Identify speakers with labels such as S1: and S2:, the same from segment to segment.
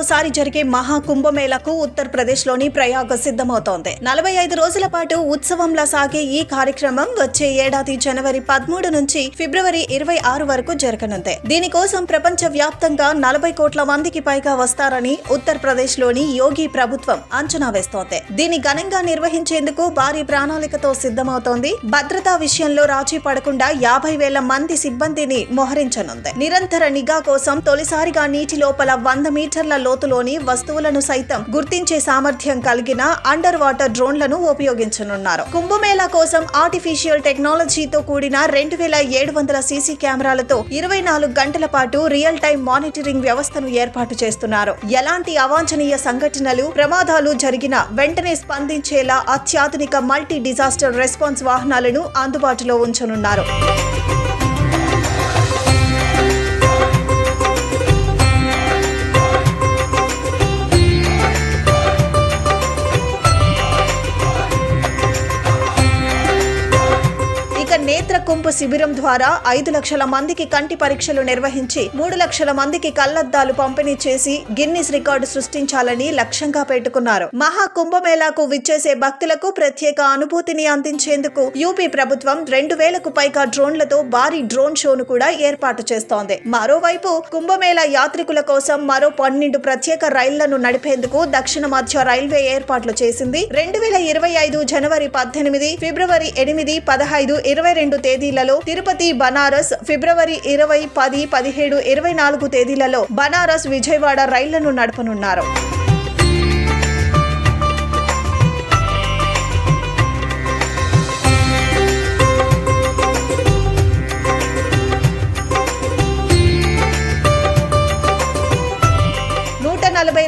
S1: పన్నెండేళ్ళకోసారి జరిగే మహా కుంభమేళకు ఉత్తరప్రదేశ్లోని ప్రయాగ సిద్ధమవుతోంది. నలభై ఐదు రోజుల పాటు ఉత్సవంలా సాగే ఈ కార్యక్రమం వచ్చే ఏడాది జనవరి పదమూడు నుంచి ఫిబ్రవరి ఇరవై ఆరు వరకు జరగనుంది. దీనికోసం ప్రపంచ వ్యాప్తంగా నలభై కోట్ల మందికి పైగా వస్తారని ఉత్తరప్రదేశ్లోని యోగి ప్రభుత్వం అంచనా వేస్తోంది. దీన్ని ఘనంగా నిర్వహించేందుకు భారీ ప్రణాళికతో సిద్ధమవుతోంది. భద్రతా విషయంలో రాజీ పడకుండా యాభై వేల మంది సిబ్బందిని మోహరించనుంది. నిరంతర నిఘా కోసం తొలిసారిగా నీటి లోపల వంద మీటర్ల లోతులోని వస్తువులను సైతం గుర్తించే సామర్థ్యం కలిగిన అండర్ వాటర్ డ్రోన్లను ఉపయోగించనున్నారు. కుంభమేళా కోసం ఆర్టిఫిషియల్ టెక్నాలజీతో కూడిన రెండు వేల ఏడు వందల సీసీ కెమెరాలతో ఇరవై నాలుగు గంటల పాటు రియల్ టైం మానిటరింగ్ వ్యవస్థను ఏర్పాటు చేస్తున్నారు. ఎలాంటి అవాంఛనీయ సంఘటనలు ప్రమాదాలు జరిగిన వెంటనే స్పందించేలా అత్యాధునిక మల్టీ డిజాస్టర్ రెస్పాన్స్ వాహనాలను అందుబాటులో ఉంచనున్నారు. నేత్ర కుంభ శిబిరం ద్వారా ఐదు లక్షల మందికి కంటి పరీక్షలు నిర్వహించి మూడు లక్షల మందికి కళ్ళద్దాలు పంపిణీ చేసి గిన్నిస్ రికార్డు సృష్టించాలని లక్ష్యంగా పెట్టుకున్నారు. మహా కుంభమేళాకు విచ్చేసే భక్తులకు ప్రత్యేక అనుభూతిని అందించేందుకు యూపీ ప్రభుత్వం రెండు వేలకు పైగా డ్రోన్లతో భారీ డ్రోన్ షోను కూడా ఏర్పాటు చేస్తోంది. మరోవైపు కుంభమేళా యాత్రికుల కోసం మరో పన్నెండు ప్రత్యేక రైళ్ళను నడిపేందుకు దక్షిణ మధ్య రైల్వే ఏర్పాట్లు చేసింది. రెండు వేల ఇరవై ఐదు జనవరి పద్దెనిమిది ఫిబ్రవరి ఎనిమిది పదహైదు ఇరవై రెండు తేదీలలో తిరుపతి బనారస్ ఫిబ్రవరి ఇరవై పది పదిహేడు ఇరవై నాలుగు తేదీలలో బనారస్ విజయవాడ రైళ్ళను నడపనున్నారు.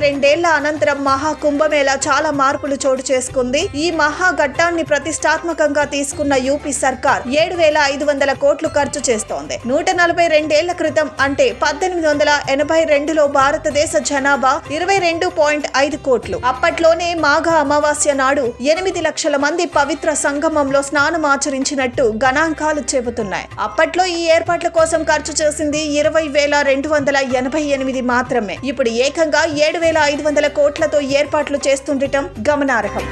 S1: రెండేళ్ళ అనంతరం మహా కుంభమేళ చాలా మార్పులు చోటు చేసుకుంది. ఈ మహా ఘట్టాన్ని ప్రతిష్టాత్మకంగా తీసుకున్న యూపీ సర్కార్ ఏడు వేల ఐదు వందల కోట్లు ఖర్చు చేస్తోంది. నూట నలభై రెండేళ్ళ క్రితం అంటే పద్దెనిమిది వందల ఎనభై రెండులో భారతదేశ జనాభా ఇరవై రెండు పాయింట్ ఐదు కోట్లు. అప్పట్లోనే మాఘ అమావాస్య నాడు ఎనిమిది లక్షల మంది పవిత్ర సంగమంలో స్నానం ఆచరించినట్టు గణాంకాలు చెబుతున్నాయి. అప్పట్లో ఈ ఏర్పాట్ల కోసం ఖర్చు చేసింది ఇరవై వేల రెండు వందల ఎనభై ఎనిమిది మాత్రమే. ఇప్పుడు ఏకంగా ఏడు వేల వేల ఐదు వందల కోట్లతో ఏర్పాట్లు చేస్తుండటం గమనార్హం.